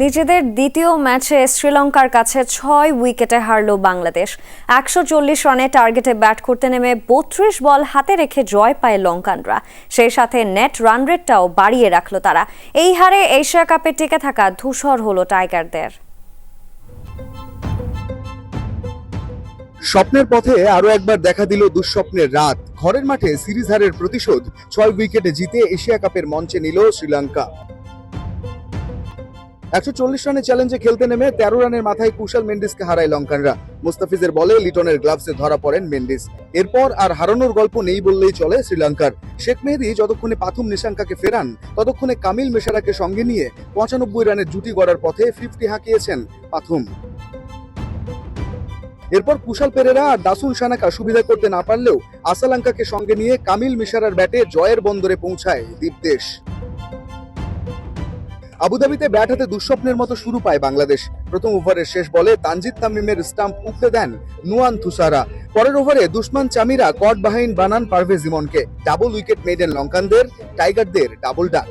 নিজেদের দ্বিতীয় ম্যাচে শ্রীলঙ্কার কাছে ছয় উইকেটে হারল বাংলাদেশ। একশো চল্লিশ রানে টার্গেটে ব্যাট করতে নেমে বত্রিশ বল হাতে রেখে জয় পায় লঙ্কানরা। সেই সাথে নেট রান রেটটাও বাড়িয়ে রাখল তারা। এই হারে এশিয়া কাপে টিকে থাকা ধূসর হলো টাইগারদের। স্বপ্নের পথে আরও একবার দেখা দিল দুঃস্বপ্নের রাত। ঘরের মাঠে সিরিজ হারের প্রতিশোধ, ছয় উইকেটে জিতে এশিয়া কাপের মঞ্চে নিল শ্রীলঙ্কা। একশো চল্লিশ রানের চ্যালেঞ্জে খেলতে নেমে তেরো রানের মাথায় কুশাল মেন্ডিসকে হারায় লঙ্কানরা। মুস্তাফিজের বলে লিটনের গ্লাভসে ধরা পড়েন মেন্ডিস। এরপর আর হারানোর গল্প নেই বললেই চলে শ্রীলঙ্কার। শেখ মেহেদি যতক্ষণে পাথুম নিশাঙ্কাকে ফেরান, ততক্ষণে কামিল মেশারাকে সঙ্গে নিয়ে পঁচানব্বই রানের জুটি গড়ার পথে ফিফটি হাঁকিয়েছেন পাথুম। এরপর কুশাল পেরেরা আর দাসুন সানাকা সুবিধা করতে না পারলেও আসালাঙ্কাকে সঙ্গে নিয়ে কামিল মিশারার ব্যাটে জয়ের বন্দরে পৌঁছায় দ্বীপদেশ আবুধাবিতে ব্যাট হাতে দুঃস্বপ্নের মতো শুরু পায় বাংলাদেশ। প্রথম ওভারের শেষ বলে তানজিদ তামিমের স্টাম্প উঠতে দেন নুয়ান থুসারা। পরের ওভারে দুশমান চামিরা কট বাহাইন বানান পারভেজ ইমনকে। ডাবল উইকেট মেডেন লঙ্কানদের, টাইগারদের ডাবল ডাক।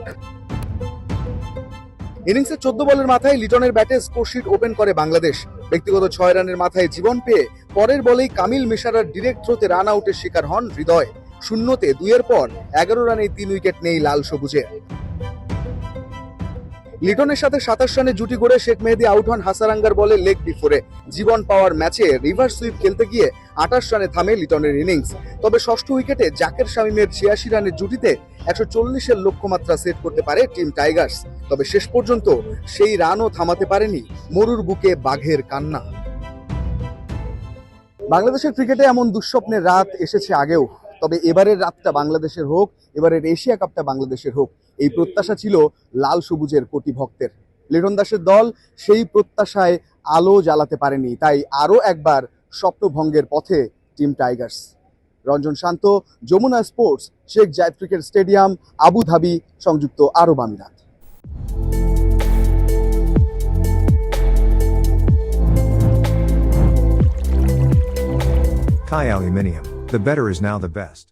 ইনিংসের চোদ্দ বলের মাথায় লিটনের ব্যাটে স্কোরশিট ওপেন করে বাংলাদেশ। ব্যক্তিগত ছয় রানের মাথায় জীবন পেয়ে পরের বলেই কামিল মিশারার ডিরেক্ট থ্রোতে রান আউটের শিকার হন হৃদয়। শূন্যতে দুইয়ের পর এগারো রানে তিন উইকেট নেই লাল সবুজে লিটনের সাথে সাতাশ রানে জুটি করে শেখ মেহেদি আউট হন হাসারাঙ্গার বলে লেগ বিফোরে। জীবন পাওয়ার ম্যাচে রিভার্স সুইপ খেলতে গিয়ে আঠাশ রানে থামে লিটনের ইনিংস। তবে ষষ্ঠ উইকেটে জাকের শামিমের ছিয়াশি রানের জুটিতে একশো চল্লিশের লক্ষ্যমাত্রা সেট করতে পারে টিম টাইগার্স। তবে শেষ পর্যন্ত সেই রানও থামাতে পারেনি মরুর বুকে বাঘের কান্না। বাংলাদেশের ক্রিকেটে এমন দুঃস্বপ্নের রাত এসেছে আগেও। তবে এবারের রাতটা বাংলাদেশের হোক, এবারের এশিয়া কাপটা বাংলাদেশের হোক, এই প্রত্যাশা ছিল লাল সবুজের কোটি ভক্তের। লিটন দাসের দল সেই প্রত্যাশায় আলো জ্বালাতে পারেনি, তাই আরও একবার স্বপ্নভঙ্গের পথে team Tigers. Ranjan Shanto, Jamuna sports, Sheikh Zayed cricket stadium Abu Dhabi সংযুক্ত আরব আমিরাত। Kai Aluminium. The better is now the best.